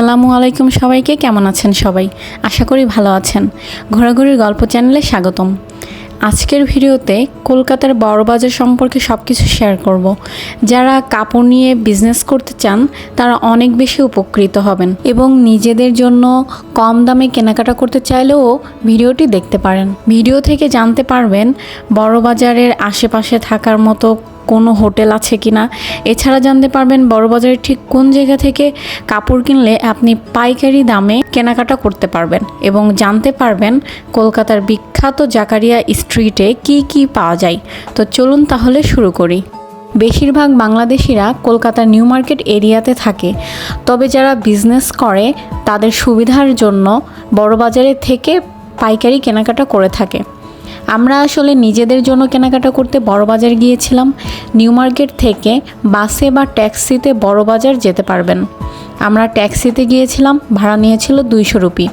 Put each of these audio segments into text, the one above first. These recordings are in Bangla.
আসসালামু আলাইকুম সবাইকে, কেমন আছেন সবাই? আশা করি ভালো আছেন। ঘোরাঘুরির গল্প চ্যানেলে স্বাগতম। আজকের ভিডিওতে কলকাতার বড়বাজার সম্পর্কে সব কিছু শেয়ার করব। যারা কাপড় নিয়ে বিজনেস করতে চান, তারা অনেক বেশি উপকৃত হবেন এবং নিজেদের জন্য কম দামে কেনাকাটা করতে চাইলেও ভিডিওটি দেখতে পারেন। ভিডিও থেকে জানতে পারবেন বড়বাজারের আশেপাশে থাকার মতো কোনো হোটেল আছে কি না, এছাড়া জানতে পারবেন বড়বাজারের ঠিক কোন জায়গা থেকে কাপড় কিনলে আপনি পাইকারি দামে কেনাকাটা করতে পারবেন এবং জানতে পারবেন কলকাতার বিখ্যাত জাকারিয়া স্ট্রিটে কি কি পাওয়া যায়। তো চলুন তাহলে শুরু করি। বেশিরভাগ বাংলাদেশিরা কলকাতার নিউ মার্কেট এরিয়াতে থাকে, তবে যারা বিজনেস করে তাদের সুবিধার জন্য বড়বাজারের থেকে পাইকারি কেনাকাটা করে থাকে। আমরা আসলে নিজেদের জন্য কেনাকাটা করতে বড়বাজার গিয়েছিলাম। নিউ মার্কেট থেকে বাসে বা ট্যাক্সিতে বড়বাজার যেতে পারবেন। আমরা ট্যাক্সিতে গিয়েছিলাম, ভাড়া নিয়েছিল দুইশো রুপি।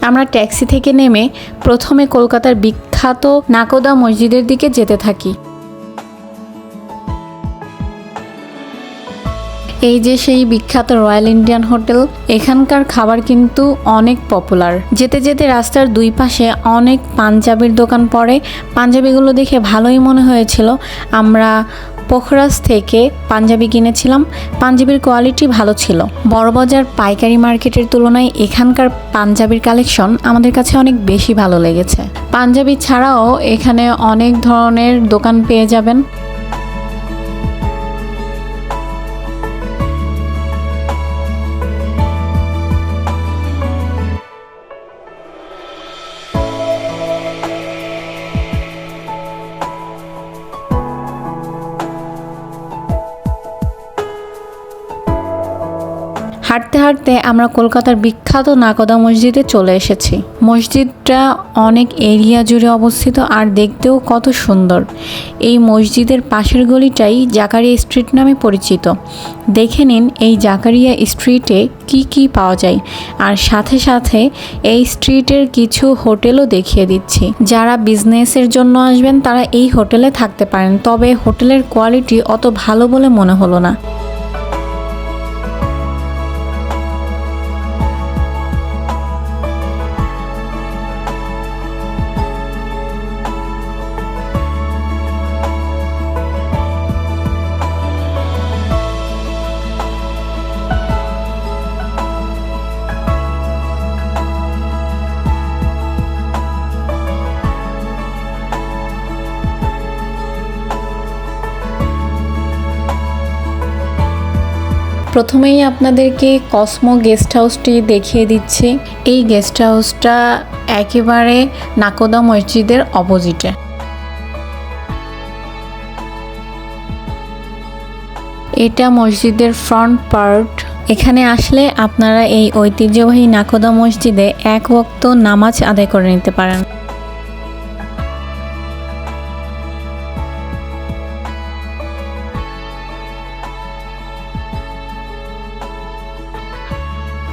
আমরা ট্যাক্সি থেকে নেমে প্রথমে কলকাতার বিখ্যাত নাকোদা মসজিদের দিকে যেতে থাকি। এই যে সেই বিখ্যাত রয়্যাল ইন্ডিয়ান হোটেল, এখানকার খাবার কিন্তু অনেক পপুলার। যেতে যেতে রাস্তার দুই পাশে অনেক পাঞ্জাবির দোকান পড়ে। পাঞ্জাবিগুলো দেখে ভালোই মনে হয়েছিল। আমরা পোখরাজ থেকে পাঞ্জাবি কিনেছিলাম। পাঞ্জাবির কোয়ালিটি ভালো ছিল। বড়বাজার পাইকারি মার্কেটের তুলনায় এখানকার পাঞ্জাবির কালেকশন আমাদের কাছে অনেক বেশি ভালো লেগেছে। পাঞ্জাবি ছাড়াও এখানে অনেক ধরনের দোকান পেয়ে যাবেন। হাঁটতে আমরা কলকাতার বিখ্যাত নাকদা মসজিদে চলে এসেছি। মসজিদটা অনেক এরিয়া জুড়ে অবস্থিত আর দেখতেও কত সুন্দর। এই মসজিদের পাশের গলিটাই জাকারিয়া স্ট্রিট নামে পরিচিত। দেখে নিন এই জাকারিয়া স্ট্রিটে কি কি পাওয়া যায়। আর সাথে সাথে এই স্ট্রিটের কিছু হোটেলও দেখিয়ে দিচ্ছি। যারা বিজনেসের জন্য আসবেন তারা এই হোটেলে থাকতে পারেন, তবে হোটেলের কোয়ালিটি অত ভালো বলে মনে হলো না। প্রথমেই আপনাদেরকে কসমো গেস্ট হাউসটি দেখিয়ে দিচ্ছি। এই গেস্ট হাউসটা একেবারে নাকোদা মসজিদের অপোজিটে। এটা মসজিদের ফ্রন্ট পার্ট। এখানে আসলে আপনারা এই ঐতিহ্যবাহী নাকোদা মসজিদে এক ওয়াক্ত নামাজ আদায় করে নিতে পারেন।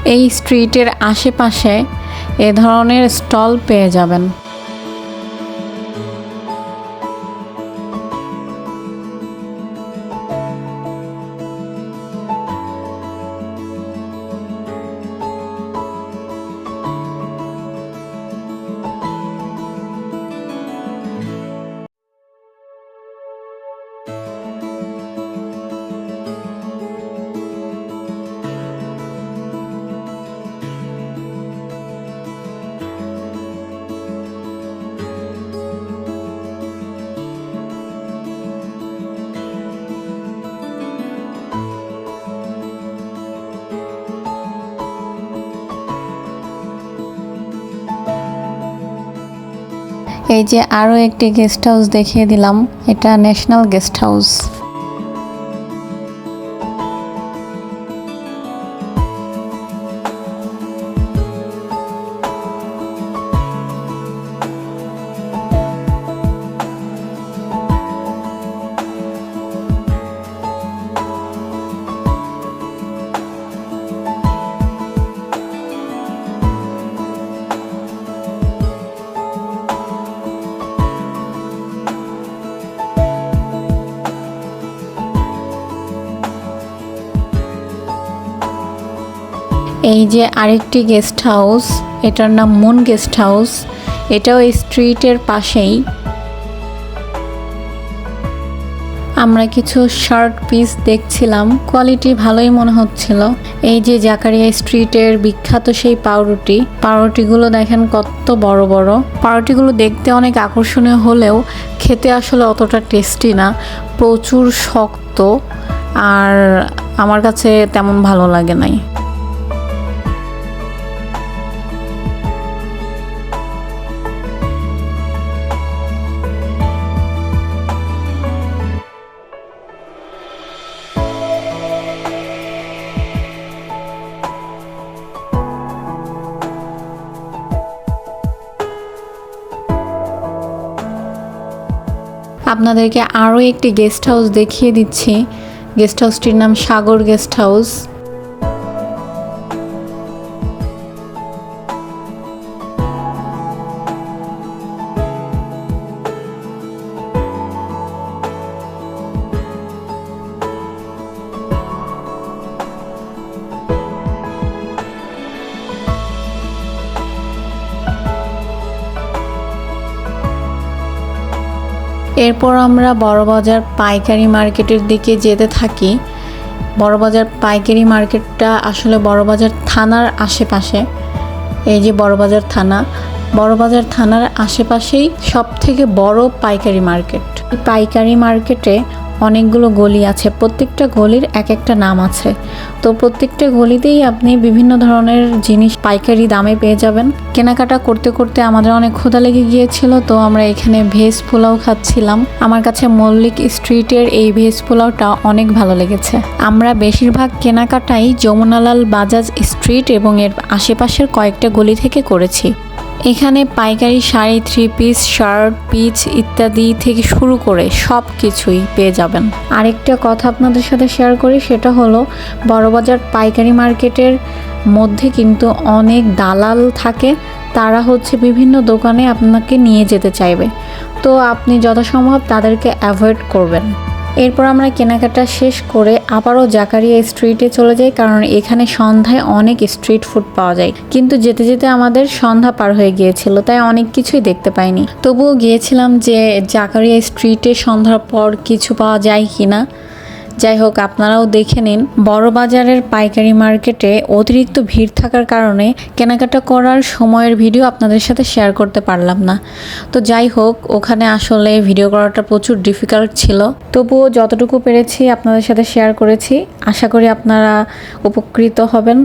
এই স্ট্রিটের আশেপাশে এ ধরনের স্টল পেয়ে যাবেন। এই যে আরও একটি গেস্ট হাউস দেখিয়ে দিলাম এটা ন্যাশনাল গেস্ট হাউস এই যে আরেকটি গেস্ট হাউস এটার নাম মুন গেস্ট হাউস এটাও এই স্ট্রিটের পাশেই। আমরা কিছু শার্ট পিস দেখছিলাম কোয়ালিটি ভালোই মনে হচ্ছিল। এই যে জাকারিয়া স্ট্রিটের বিখ্যাত সেই পাউরুটি, পাউরুটিগুলো দেখেন কত বড় বড়। পাউরুটিগুলো দেখতে অনেক আকর্ষণীয় হলেও খেতে আসলে অতটা টেস্টি না, প্রচুর শক্ত, আর আমার কাছে তেমন ভালো লাগে নাই। আপনাদেরকে আরও একটি গেস্ট হাউস দেখিয়ে দিচ্ছি। গেস্ট হাউসটির নাম সাগর গেস্ট হাউস এরপর আমরা বড়বাজার পাইকারি মার্কেটের দিকে যেতে থাকি। বড়বাজার পাইকারি মার্কেটটা আসলে বড়বাজার থানার আশেপাশে। এই যে বড়বাজার থানা, বড়বাজার থানার আশেপাশেই সব থেকে বড় পাইকারি মার্কেট। পাইকারি মার্কেটে অনেকগুলো গলি আছে, প্রত্যেকটা গলির এক একটা নাম আছে। তো প্রত্যেকটা গলিতেই আপনি বিভিন্ন ধরনের জিনিস পাইকারি দামে পেয়ে যাবেন। কেনাকাটা করতে করতে আমাদের অনেক ক্ষুধা লেগে গিয়েছিল, তো আমরা এখানে ভেজ পোলাও খাচ্ছিলাম। আমার কাছে মল্লিক স্ট্রিটের এই ভেজ পোলাওটা অনেক ভালো লেগেছে। আমরা বেশিরভাগ কেনাকাটাই যমুনালাল বাজাজ স্ট্রিট এবং এর আশেপাশের কয়েকটা গলি থেকে করেছি। এখানে পাইকারি sari three piece shirt piece ইত্যাদি থেকে শুরু করে সব কিছুই পেয়ে যাবেন। আরেকটা কথা আপনাদের সাথে শেয়ার করি, সেটা হলো বড়বাজার পাইকারি মার্কেটের মধ্যে কিন্তু অনেক দালাল থাকে, তারা হচ্ছে বিভিন্ন দোকানে আপনাকে নিয়ে যেতে চাইবে। তো আপনি যথাসম্ভব তাদেরকে অ্যাভয়েড করবেন। এরপর আমরা কেনাকাটা শেষ করে আবারও জাকারিয়া স্ট্রিটে চলে যাই, কারণ এখানে সন্ধ্যায় অনেক স্ট্রিট ফুড পাওয়া যায়। কিন্তু যেতে যেতে আমাদের সন্ধ্যা পার হয়ে গিয়েছিল, তাই অনেক কিছুই দেখতে পাইনি। তবুও গিয়েছিলাম যে জাকারিয়া স্ট্রিটে সন্ধ্যার পর কিছু পাওয়া যায় কি না যাই হোক, আপনারাও দেখে নিন, বড় বাজারের পাইকারি মার্কেটে অতিরিক্ত ভিড় থাকার কারণে কেনাকাটা করার সময়ের ভিডিও আপনাদের সাথে শেয়ার করতে পারলাম না। তো যাই হোক, ওখানে আসলে ভিডিও করাটা প্রচুর ডিফিকাল্ট ছিল। তবুও যতটুকু পেরেছি আপনাদের সাথে শেয়ার করেছি। আশা করি আপনারা উপকৃত হবেন।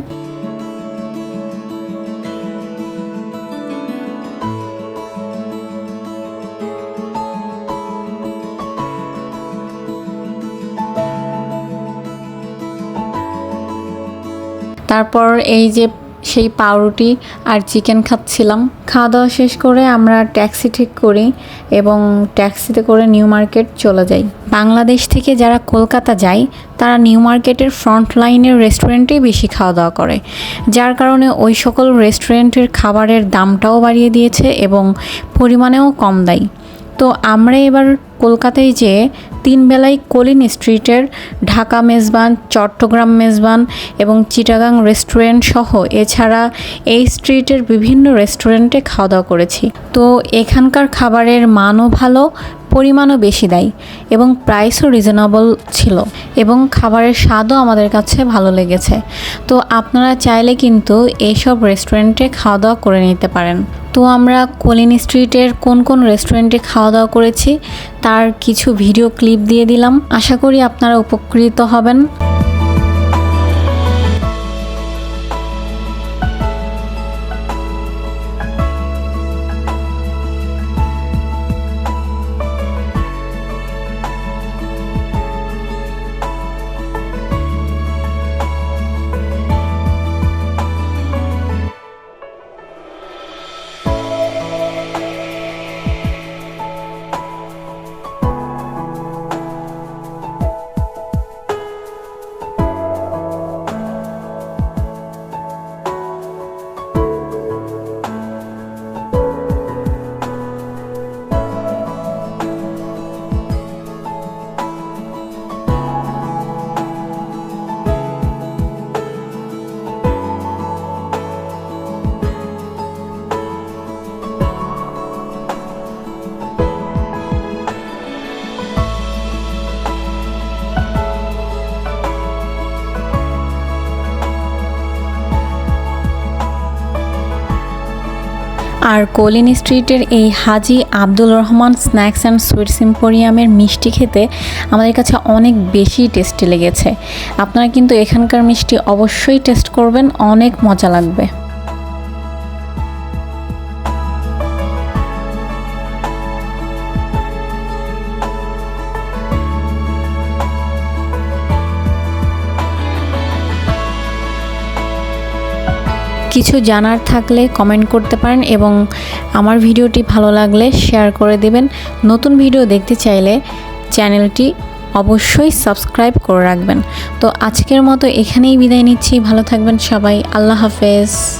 তারপর এই যে সেই পাউরুটি আর চিকেন খাচ্ছিলাম। খাওয়া দাওয়া শেষ করে আমরা ট্যাক্সি ঠিক করি এবং ট্যাক্সিতে করে নিউ মার্কেট চলে যাই। বাংলাদেশ থেকে যারা কলকাতা যায়, তারা নিউ মার্কেটের ফ্রন্ট লাইনের রেস্টুরেন্টেই বেশি খাওয়া দাওয়া করে। যার কারণে ওই সকল রেস্টুরেন্টের খাবারের দামটাও বাড়িয়ে দিয়েছে এবং পরিমাণেও কম দেয়। তো আমরা এবার কলকাতায় যে তিন বেলায় কলিন স্ট্রিটের ঢাকা মেজবান, চট্টগ্রাম মেজবান এবং চিটাগাং রেস্টুরেন্ট সহ এছাড়া এই স্ট্রিটের বিভিন্ন রেস্টুরেন্টে খাওয়া দাওয়া করেছি। তো এখানকার খাবারের মানও ভালো পরিমাণও বেশি দেয় এবং প্রাইসও রিজনেবল ছিল এবং খাবারের স্বাদও আমাদের কাছে ভালো লেগেছে। তো আপনারা চাইলে কিন্তু এইসব রেস্টুরেন্টে খাওয়া দাওয়া করে নিতে পারেন। তো আমরা কলিন স্ট্রিটের কোন কোন রেস্টুরেন্টে খাওয়া দাওয়া করেছি, তার কিছু ভিডিও ক্লিপ দিয়ে দিলাম। আশা করি আপনারা উপকৃত হবেন। আর কলিন স্ট্রিটের এই Haji Abdul Rahman snacks and sweet সিম্পোরিয়ামের মিষ্টি খেতে আমাদের কাছে অনেক বেশি টেস্টি লেগেছে। আপনারা কিন্তু এখানকার মিষ্টি অবশ্যই টেস্ট করবেন, অনেক মজা লাগবে। কিছু জানার থাকলে কমেন্ট করতে পারেন এবং আমার ভিডিওটি ভালো লাগলে শেয়ার করে দেবেন। নতুন ভিডিও দেখতে চাইলে চ্যানেলটি অবশ্যই সাবস্ক্রাইব করে রাখবেন। তো আজকের মতো এখানেই বিদায় নিচ্ছি। ভালো থাকবেন সবাই। আল্লাহ হাফেজ।